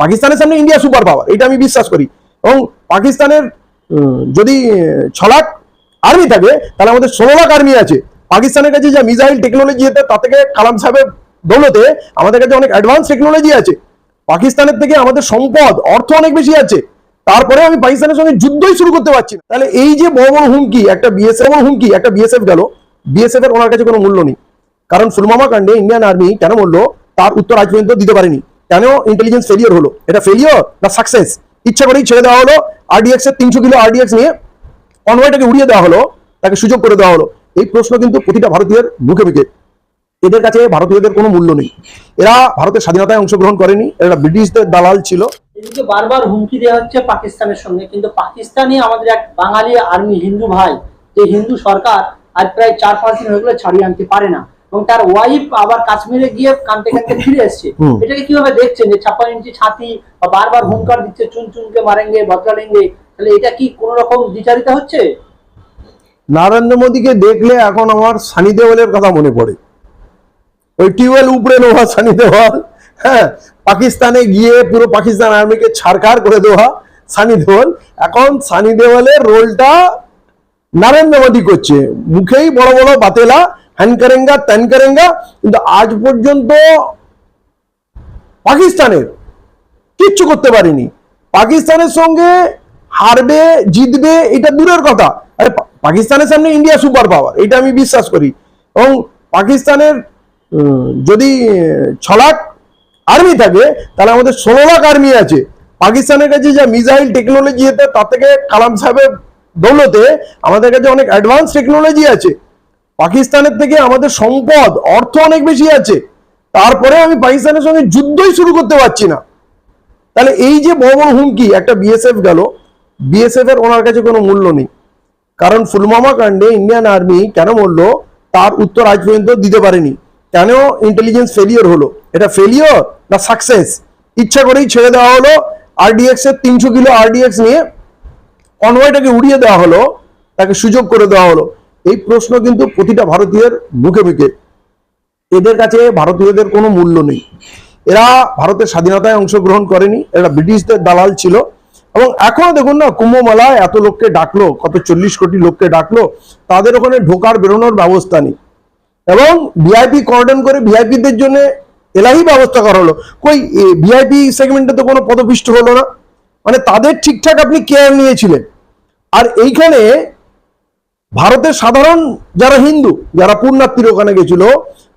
পাকিস্তানের সামনে India super power, এটা আমি বিশ্বাস করি। এবং পাকিস্তানের যদি ছ লাখ আর্মি থাকে, তাহলে আমাদের ষোলো লাখ আর্মি আছে। পাকিস্তানের কাছে যা মিসাইল টেকনোলজি আছে তা থেকে কালাম সাহেবের দৌলতে আমাদের কাছে অনেক অ্যাডভান্স টেকনোলজি আছে। পাকিস্তানের থেকে আমাদের সম্পদ, অর্থ অনেক বেশি আছে। তারপরে আমি পাকিস্তানের সঙ্গে যুদ্ধই শুরু করতে পারছি না। তাহলে এই যে বড় বড় হুমকি, একটা বিএসএফ হুমকি, একটা বিএসএফ গেল বিএসএফ এর ওনার কাছে কোনো মূল্য নেই। কারণ ফুলমামা কাণ্ডে ইন্ডিয়ান আর্মি কেন মরলো, তার উত্তর আজ পর্যন্ত দিতে পারেনি। কেন ইন্টেলিজেন্স ফেলিয়ার হলো? এটা ফেলিয়ার না সাকসেস ইচ্ছা করেই ছেড়ে দেওয়া হলো। আরডিএক্স এর তিনশো কিলো আরডিএক্স নিয়ে কনভয়টাকে উড়িয়ে দেওয়া হলো, তাকে সুযোগ করে দেওয়া হলো। এই প্রশ্ন কিন্তু প্রতিটা ভারতীয়ের মুখে মুখে এদের কাছে ভারতীয়দের কোনো মূল্য নেই। এরা ভারতের স্বাধীনতায় অংশগ্রহণ করেনি। এরা ব্রিটিশদের দালাল ছিল। এদিকে বারবার হুমকি দেওয়া হচ্ছে পাকিস্তানের সঙ্গে। কিন্তু পাকিস্তানি আমাদের এক বাঙালি আর্মি হিন্দু ভাই। যে হিন্দু সরকার আজ প্রায় চার পাঁচ দিন হয়ে গেলো ছাড়িয়ে আনতে পারে না। এবং তার ওয়াইফ আবার কাশ্মীরে গিয়ে কানতে কানতে ফিরে এসছে। এটাকে কীভাবে দেখছেন যে ছাপ্পান্ন ইঞ্চি ছাতি বা বারবার হুঙ্কার দিচ্ছে চুন চুনকে মারেঙ্গে বদলালেঙ্গে তাহলে এটা কি কোন রকম দ্বিচারিত হচ্ছে? নরেন্দ্র মোদীকে দেখলে এখন আমার সানি দেওয়ালের কথা মনে পড়ে। ওই টিউবওয়েল উপড়ে নেওয়া সানি দেওয়াল হ্যাঁ পাকিস্তানে গিয়ে পুরো পাকিস্তান আর্মিকে ছাড়কার করে দেওয়া সানি দেওয়াল। এখন সানি দেওয়ালের রোলটা নরেন্দ্র মোদী করছে। মুখেই বড় বড় বাতেলা হ্যান করেঙ্গা, ত্যান করেঙ্গা, কিন্তু আজ পর্যন্ত পাকিস্তানের কিচ্ছু করতে পারেনি। পাকিস্তানের সঙ্গে হারবে, জিতবে, এটা দূরের কথা। আরে পাকিস্তানের সামনে ইন্ডিয়া সুপার পাওয়ার এটা আমি বিশ্বাস করি। এবং পাকিস্তানের যদি ছ লাখ আর্মি থাকে, তাহলে আমাদের ষোলো লাখ আর্মি আছে। পাকিস্তানের কাছে যা মিসাইল টেকনোলজি আছে, তার থেকে কালাম সাহেবের দৌলতে আমাদের কাছে অনেক অ্যাডভান্স টেকনোলজি আছে। পাকিস্তানের থেকে আমাদের সম্পদ, অর্থ অনেক বেশি আছে। তারপরে আমি পাকিস্তানের সঙ্গে যুদ্ধই শুরু করতে পারছি না। তাহলে এই যে বড় বড় হুমকি, একটা বিএসএফ গেল। বিএসএফ এর ওনার কাছে কোনো মূল্য নেই। কারণ ফুলমামা কাণ্ডে ইন্ডিয়ান আর্মি কেন মরলো, তার উত্তর আজ পর্যন্ত দিতে পারেনি। কেন ইন্টেলিজেন্স ফেলিয়ার হলো? এটা ফেলিয়ার না সাকসেস ইচ্ছা করেই ছেড়ে দেওয়া হলো। আরডিএক্স এর তিনশো কিলো আরডিএক্স নিয়ে কনভয়টাকে উড়িয়ে দেওয়া হলো। তাকে সুযোগ করে দেওয়া হলো। এই প্রশ্ন কিন্তু প্রতিটা ভারতীয়ের মুখে মুখে। এদের কাছে ভারতীয়দের কোনো মূল্য নেই। এরা ভারতের স্বাধীনতায় অংশগ্রহণ করেনি, এরা ব্রিটিশদের দালাল ছিল। এবং এখনও দেখুন না, কুম্ভমেলায় এত লোককে ডাকলো, কত চল্লিশ কোটি লোককে ডাকলো, তাদের ওখানে ঢোকার বেরোনোর ব্যবস্থা নেই। এবং ভিআইপি কর্ডন করে ভিআইপিদের জন্য এলাহি ব্যবস্থা করা হলো। কই ভিআইপি সেগমেন্টে তো কোনো পদপিষ্ট হলো না। মানে তাদের ঠিকঠাক আপনি কেয়ার নিয়েছিলেন। আর এইখানে ভারতের সাধারণ যারা হিন্দু, যারা পূর্ণাত্মীর ওখানে গেছিল,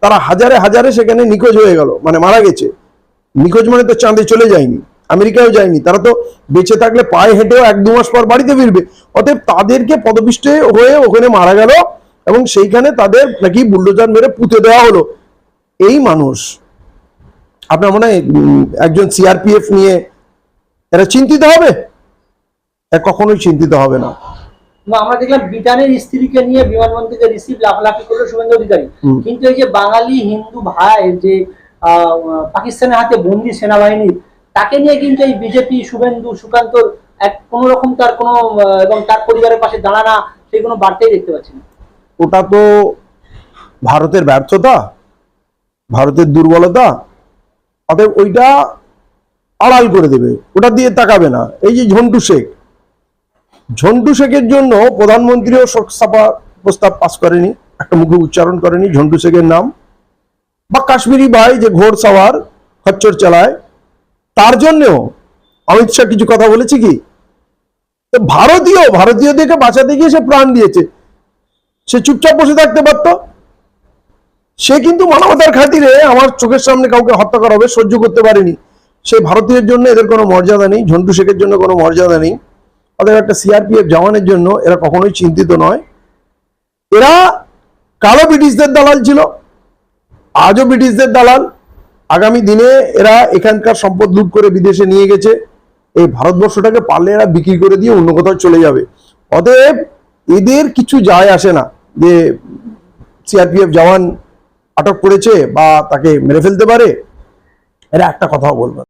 তারা হাজারে হাজারে সেখানে নিখোঁজ হয়ে গেল মানে মারা গেছে। নিখোঁজ মানে তো চাঁদে চলে যায়নি আমেরিকায় যায়নি। তারা তো বেঁচে থাকলে পায়ে হেঁটেও এক দু মাস পর বাড়িতে ফিরবে। অতএব তাদেরকে পদপিষ্ট হয়ে ওখানে মারা গেল এবং সেইখানে তাদের নাকি বুল্ডোজার মেরে পুঁতে দেওয়া হলো। এই মানুষ, আপনার মনে হয় একজন সিআরপিএফ নিয়ে এরা চিন্তিত হবে? কখনোই চিন্তিত হবে না। আমরা দেখলাম ব্রিটানের স্ত্রীকে নিয়ে বিমানবন্দর থেকে রিসিভ লাফালাফি করল শুভেন্দু অধিকারী। কিন্তু এই যে বাঙালি হিন্দু ভাই যে পাকিস্তানের হাতে বন্দি সেনাবাহিনী তাকে নিয়ে কিন্তু এই বিজেপি শুভেন্দু সুকান্তর এক কোন রকম তার কোনো এবং তার পরিবারের পাশে দাঁড়ানা সেই কোনো বার্তাই দেখতে পাচ্ছি না। ওটা তো ভারতের ব্যর্থতা ভারতের দুর্বলতা অতএব ওইটা আড়াল করে দেবে ওটা দিয়ে তাকাবে না। এই যে ঝন্টু শেখ ঝন্টু শেখের জন্য প্রধানমন্ত্রীও শোক সাফা প্রস্তাব পাশ করেনি, একটা মুখে উচ্চারণ করেনি ঝন্টু শেখের নাম। বা কাশ্মীরি ভাই যে ঘোড় সাওয়ার খচ্চর চালায়, তার জন্যও অমিত শাহ কিছু কথা বলেছে কি? ভারতীয়, ভারতীয়দেরকে বাঁচাতে গিয়ে সে প্রাণ দিয়েছে। সে চুপচাপ বসে থাকতে পারতো। সে কিন্তু মানবতার খাতিরে আমার চোখের সামনে কাউকে হত্যা করা হবে, সহ্য করতে পারেনি। সেই ভারতীয়ের জন্য এদের কোনো মর্যাদা নেই, ঝন্টু শেখের জন্য কোনো মর্যাদা নেই। অতএব একটা সিআরপিএফ জওয়ানের জন্য এরা কখনোই চিন্তিত নয়। এরা কালো ব্রিটিশদের দালাল ছিল, আজও ব্রিটিশদের দালাল। আগামী দিনে এরা এখানকার সম্পদ লুট করে বিদেশে নিয়ে গেছে। এই ভারতবর্ষটাকে পারলে এরা বিক্রি করে দিয়ে অন্য কোথাও চলে যাবে। অতএব এদের কিছু যায় আসে না যে সিআরপিএফ জওয়ান আটক করেছে বা তাকে মেরে ফেলতে পারে। এরা একটা কথাও বলবে।